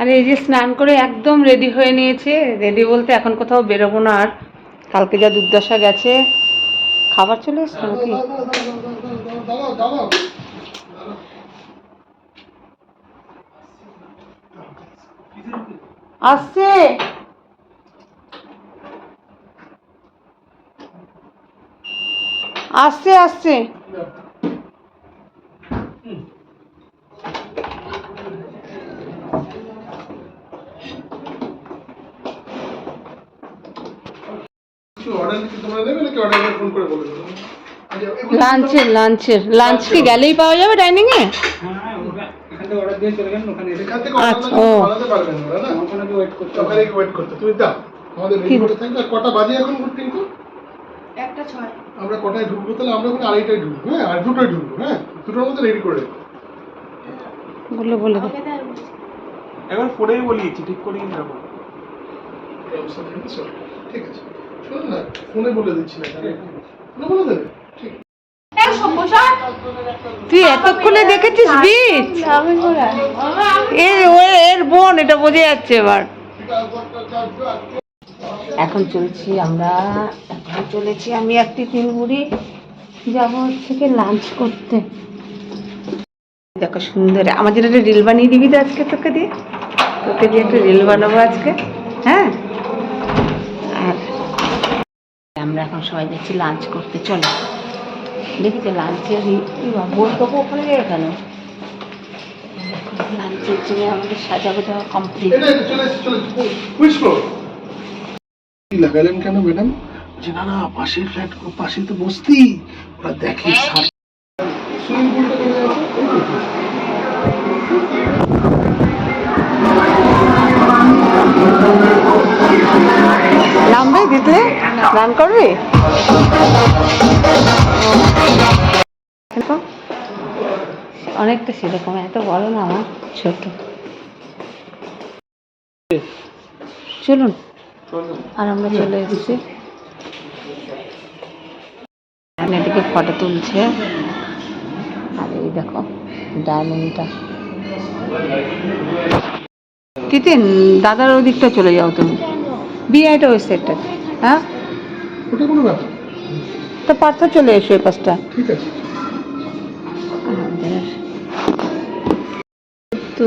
আর এই যে স্নান করে একদম রেডি হয়ে নিয়েছে। রেডি বলতে এখন কোথাও বেরোবো না আর। কালকে যা দুর্দশা গেছে। খাবার চলে এসছে নাকি? আসছে। আসছে আসছে। অর্ডার কি তোমরা দেবে নাকি অর্ডার ফোন করে বলে দেবো? লাঞ্চের লাঞ্চের লাঞ্চ কি গেলেই পাওয়া যাবে ডাইনিং এ এখান থেকে আচ্ছা, করে কটা বাজে এখন কিন্তু আমরা কটায় ঢুকবো তাহলে? আমরা ওখানে আড়াইটায় ঢুকবো হ্যাঁ? আর দুটোয় ঢুকবো হ্যাঁ? দুটোর মধ্যে রেডি করে। বলে বলে। একবার ফোনেই বলিয়েছি ঠিক যাব ঠিক আছে। না ফোনে বলে দিচ্ছি না ফোনে বলে দেবে? ঠিক। তুই এতক্ষণে দেখেছিস বীজ? এর ও এর বোন এটা বোঝা যাচ্ছে এবার। এখন চলছি আমরা এখন চলেছি আমি একটি তিনগুড়ি যাব থেকে লাঞ্চ করতে। দেখো সুন্দর আমার জন্য একটা রিল বানিয়ে দিবি তো আজকে তোকে দিয়ে? তোকে দিয়ে একটা রিল বানাবো আজকে হ্যাঁ? আমরা এখন সবাই যাচ্ছি লাঞ্চ করতে চলো। দেখেছ লাঞ্চের বলতো ওখানে গেল। কেন লাঞ্চের জন্য আমাদের সাজা গোজা কমপ্লিট লাগালেন কেন ম্যাডাম যে না না পাশের ফ্ল্যাট পাশে তো বসতি। ওরা দেখে সুইমিং রান অনেকটা সেরকম, এত বড় না আমার, ছোট। চলুন, আর আমরা চলে এসেছি। এদিকে ফটো তুলছে। আর এই দেখো ডায়মন্ডটা তিতিন দাদার ওই দিকটা চলে যাও তুমি। বিআইটা ওই সাইডটা হ্যাঁ? ওটা কোনো ব্যাপার তো পার্থ চলে এসো এই পাশটা ঠিক আছে। তো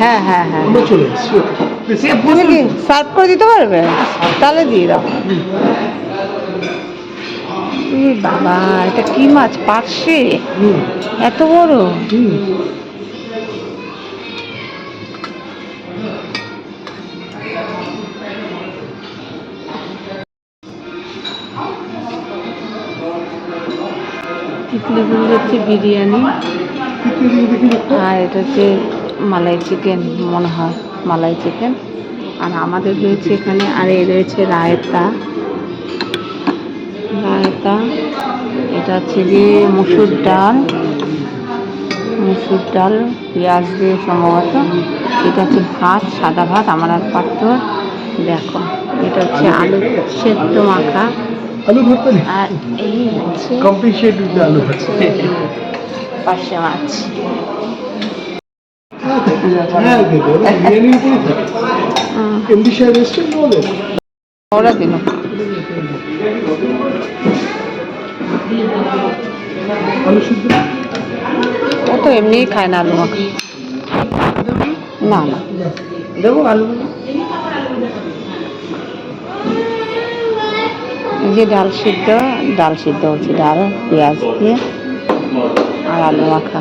হ্যাঁ হ্যাঁ হ্যাঁ। আমরা চলে এসেছি তুমি কি সার্ভ করে দিতে পারবে? তাহলে দিয়ে দাও। এ বাবা এটা কি মাছ? পার্শে এত বড়? তিতলি হচ্ছে বিরিয়ানি আর এটা হচ্ছে মালাই চিকেন মনে হয় মালাই চিকেন। আর আমাদের রয়েছে এখানে আর এই রয়েছে রায়তা। রায়তা এটা হচ্ছে যে মুসুর ডাল। মুসুর ডাল পেঁয়াজ দিয়ে সম্ভবত। এটা হচ্ছে ভাত সাদা ভাত আমার আর পাত্র দেখো। এটা হচ্ছে আলু সেদ্ধ মাখা। আলু ভর্তা আর এই হচ্ছে কমপ্লিশেট উইথ আলু ভর্তা। পার্শে মাছ। হ্যাঁ থাকে হুম, এমডি সাহেব এসছেন বলে ওরা দিল। ও তো এমনিই খায় না আলু মাখা। না না। দেবো আলু? যে ডাল সিদ্ধ ডাল সিদ্ধ হচ্ছে ডাল, পেঁয়াজ দিয়ে আর আলু মাখা।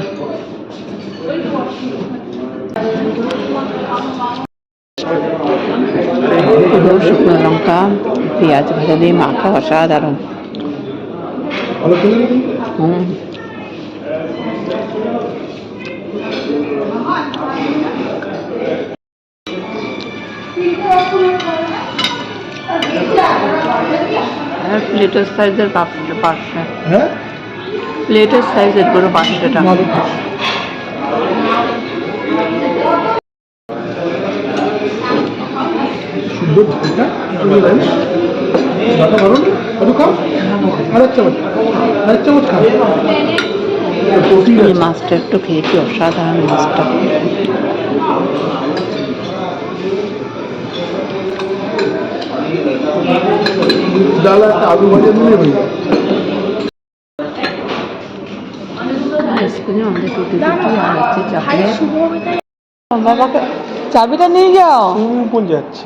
শুকনো লঙ্কা, পেঁয়াজ ভাজা দিয়ে মাখা অসাধারণ। হুম। প্লেটের সাইজের পাঁচটা পাঁচটা হ্যাঁ। প্লেটের সাইজের পুরো খাও। এই মাছটা একটু খেয়েছি অসাধারণ মাছটা। ডাল একটা আলু ভাজা হয়ে বাবাকে চাবিটা নিয়ে যাও। পুল যাচ্ছে।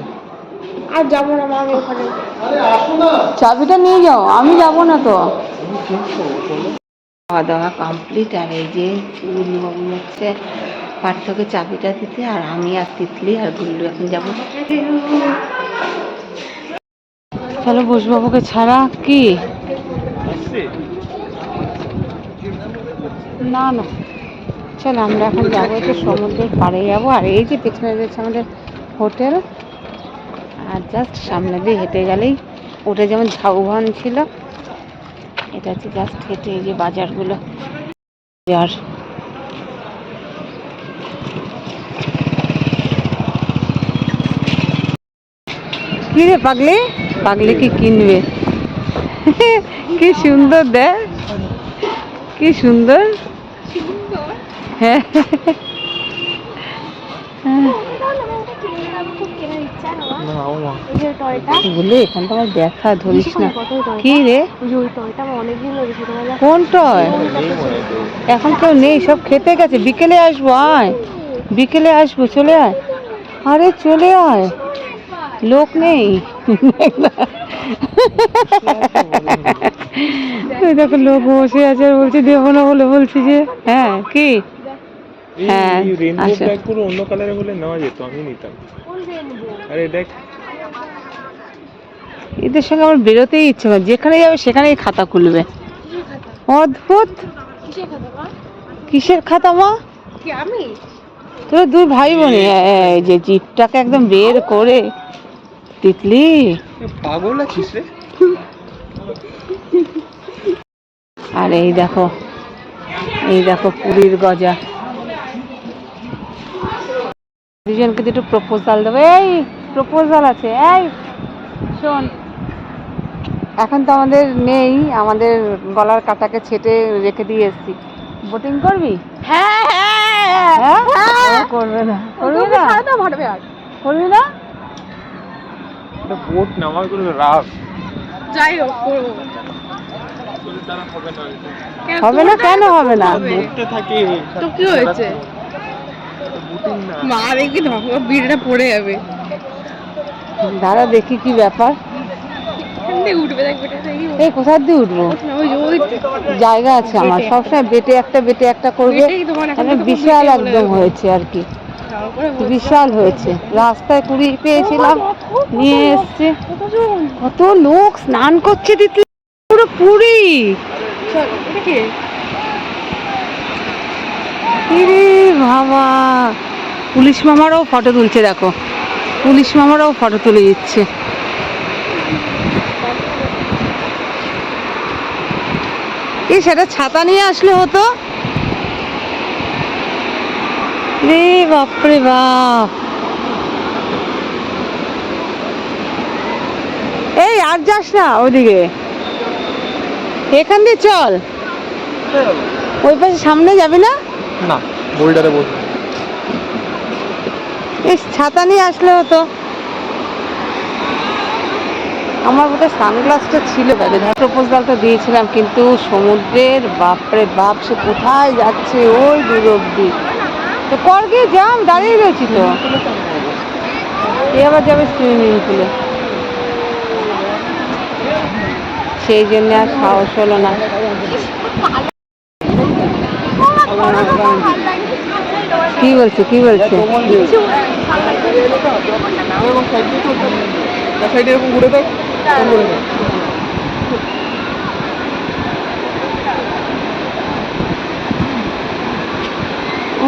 আর যাব না মা ওখানে। চাবিটা নিয়ে যাও আমি যাব না তো। খাওয়া দাওয়া কমপ্লিট আর এই যে গুল্লুবাবু হচ্ছে পার্থকে চাবিটা দিতে আর আমি আর তিতলি আর গুল্লু এখন যাব। চলো বসবাবুকে ছাড়া কি? না না। চলো আমরা এখন যাব একটু সমুদ্রের পাড়ে যাব। আর এই যে পেছনে রয়েছে আমাদের হোটেল আর জাস্ট সামনে দিয়ে হেঁটে গেলেই ওটা যেমন ঝাউবন ছিল এটা হচ্ছে জাস্ট হেঁটে এই যে বাজারগুলো বাজার। কি রে পাগলি? পাগলি কি কিনবে। কি সুন্দর দেখ। কি সুন্দর। হ্যাঁ। বলে এখান তো আমার দেখা ধরিস না। কি রে? কোন টয়? এখন কেউ নেই সব খেতে গেছে। বিকেলে আসব আয়। বিকেলে আসব চলে আয়। আরে চলে আয়। লোক নেই। দেখো লোক বসে আছে বলছে দেবো না বলে বলছি যে হ্যাঁ কি? হ্যাঁ, এই রেনবো আচ্ছা। ব্ল্যাক পুরো অন্য কালারে হলে নেওয়া যেত আমি নিতাম। আরে দেখ। এদের সঙ্গে আমার বেরোতেই ইচ্ছে করে যেখানে যাবে সেখানেই খাতা খুলবে। অদ্ভুত। কিসের খাতা মা? কিসের খাতা মা? কি আমি? তোরা দুই ভাই বোনে যে জিপটাকে একদম বের করে তিতলি। পাগল আছিস রে। আর এই দেখো এই দেখো পুরীর গজা। দুজনকে দুটো প্রপোজাল দেবো। এই প্রপোজাল আছে এই শোন। এখন তো আমাদের নেই আমাদের গলার কাটাকে ছেটে রেখে দিয়ে এসছি। বোটিং করবি? হ্যাঁ হ্যাঁ করবে না করবি না। তো করবি না? এটা বোট নামার করে রাগ? যাই হোক করব। হবে না কেন, হবে না? কেন বোটে থাকে। তো কি হয়েছে? মা বিড়টা পড়ে যাবে। দাঁড়া দেখি কি ব্যাপার। দেখ বেটা দেখি এই কোথার দিয়ে উঠবো? জায়গা আছে আমার সবসময় বেটে একটা বেটে একটা করবে। মানে বিশাল একদম হয়েছে আর কি। বিশাল হয়েছে। রাস্তায় কুড়ি পেয়েছিলাম, নিয়ে এসছে। কত লোক স্নান করছে দিতে পুরো পুরী। বাবা। পুলিশ মামারাও ফটো তুলছে, দেখো। পুলিশ মামারাও ফটো তুলে দিচ্ছে। এই সেটা ছাতা নিয়ে আসলে হতো? রে বাপরে বাপ এই আর যাস না ওদিকে এখান দিয়ে চল। ওই পাশে সামনে যাবি না? না বোল্ডারে বস এই ছাতা নিয়ে আসলে হতো। আমার বোধহয় সানগ্লাসটা ছিল ব্যাগে। প্রপোজালটা দিয়েছিলাম কিন্তু সমুদ্রের বাপরে বাপ সে কোথায় যাচ্ছে? ওই দূর অব্দি তো কর গিয়ে যাম, দাঁড়িয়ে রয়েছি তো। এ আবার যাবে সুইমিং পুলে সেই জন্য আর সাহস হলো না। কি বলছে কি বলছে? ঘুরে থাক ও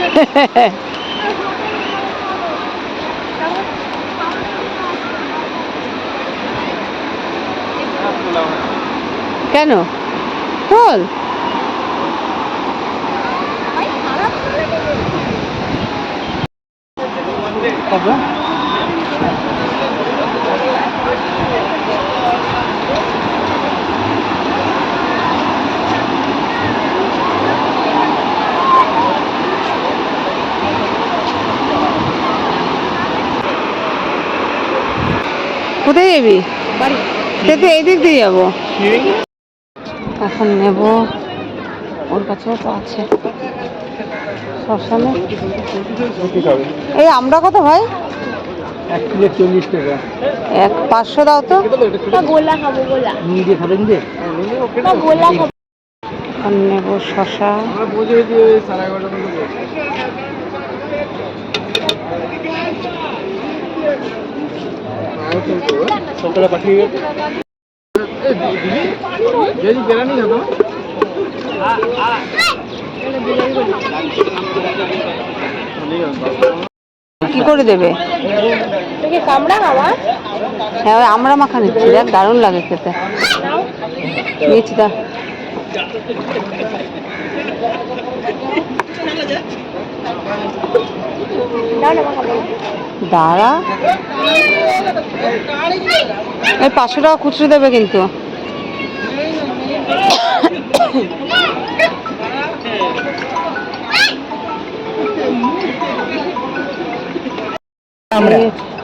কেন? বল। কোথায় যাবি? সে তো এই দিক দিয়ে যাব। এখন নেব। ওর কাছেও তো আছে। শ্মশানে। এই আমরা কত ভাই? এক কিলো চল্লিশ টাকা। এক পাঁচশো দাও তো। গোলা খাব গোলা। নিয়ে খাবেন যে? গোলা খাব। এখন নেব শশা সকালে পাঠিয়ে যদি বেড়ানি হতো কি করে দেবে হ্যাঁ আমরা মাখা নিচ্ছি দেখ দারুণ লাগে খেতে। নিয়েছি তা মা খাব দাঁড়া। এই পাঁচশো টাকা খুচরো দেবে কিন্তু।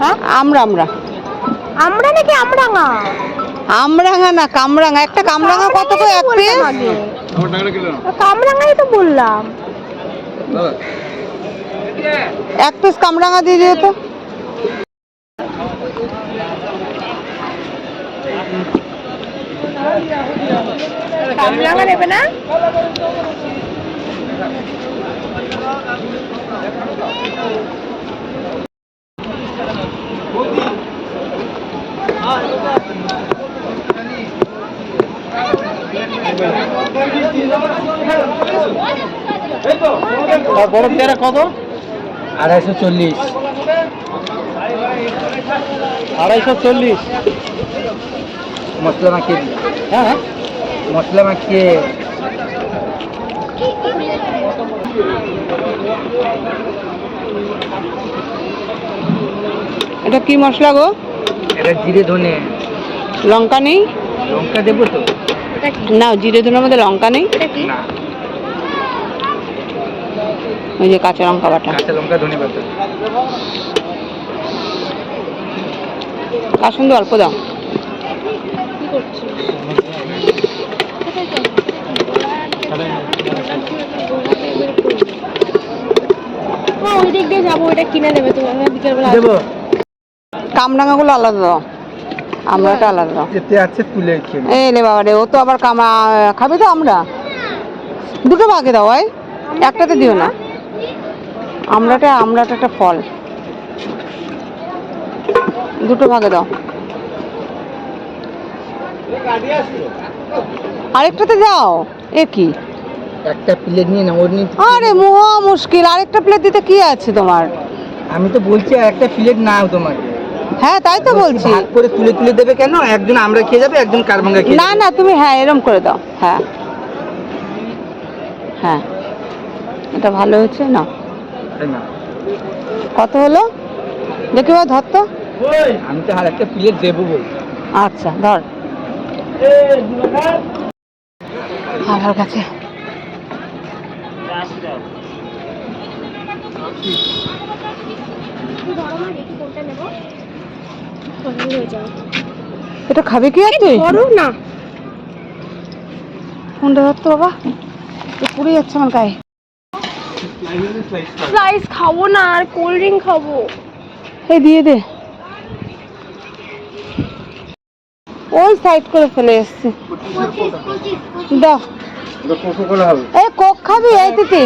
হ্যাঁ? আমরা আমরা আমরা নাকি আমরাঙা আমরাঙা না কামরাঙা একটা কামরাঙা কত করে? এক পিস কামরাঙাই তো বললাম। এক পিস কামরাঙা দিয়ে দিও তো। কামরাঙা নেবে না? বড় পেয়ারা কত? আড়াইশো চল্লিশ। আড়াইশো চল্লিশ। মশলা মাখিয়ে দিই হ্যাঁ মশলা মাখিয়ে এটা কি মশলা গো? এটা জিরে ধনে। লঙ্কা নেই? লঙ্কা দেবো তো? না জিরে ধনের মধ্যে লঙ্কা নেই? না। ওই যে কাঁচা লঙ্কা বাটা। কাঁচা লঙ্কা ধনে পাতা। অল্প দাও? কি করছিস ও ওই দিক দিয়ে যাব ওইটা কিনে দেবে তুমি বিকেলবেলা দেবো? কামরাঙাগুলো আলাদা দাও। আমরাটা আলাদা দাও। এতে আছে তুলে খেয়ে নেব। বাবা রে ও তো আবার কামা খাবে তো আমরা? দুটো ভাগে দাও ভাই একটাতে দিও না। আমরাটা আমরাটা একটা ফল। দুটো ভাগে দাও। আরেকটাতে যাও এ কি? একটা প্লেট নিয়ে না ওর নিয়ে আরে মহা মুশকিল। আরেকটা প্লেট দিতে কি আছে তোমার? আমি তো বলছি একটা প্লেট নাও তোমাকে। হ্যাঁ তাই তো বলছি ভাগ করে তুলে তুলে দেবে কেন? একজন আমরা খেয়ে যাবে একজন কারবাঙ্গা খেয়ে না না তুমি হ্যাঁ এরম করে দাও। হ্যাঁ। হ্যাঁ। এটা ভালো হচ্ছে না। কত হলো? দেখি বা ধর তো। আমি তো আর একটা প্লেট দেবো আচ্ছা ধর। আমার কাছে। কোনটা হয়ে এটা খাবে কি আর তুই? না। ফোনটা ধর তো বাবা। তো পুড়ে যাচ্ছে আমার গায়ে। স্লাইস খাব না আর কোল্ড ড্রিঙ্ক খাব। এই দিয়ে দে। ওই সাইড করে ফেলে এসছি। দাও। কোকো কোলা হবে। এই কোক খাবি এই তিতি।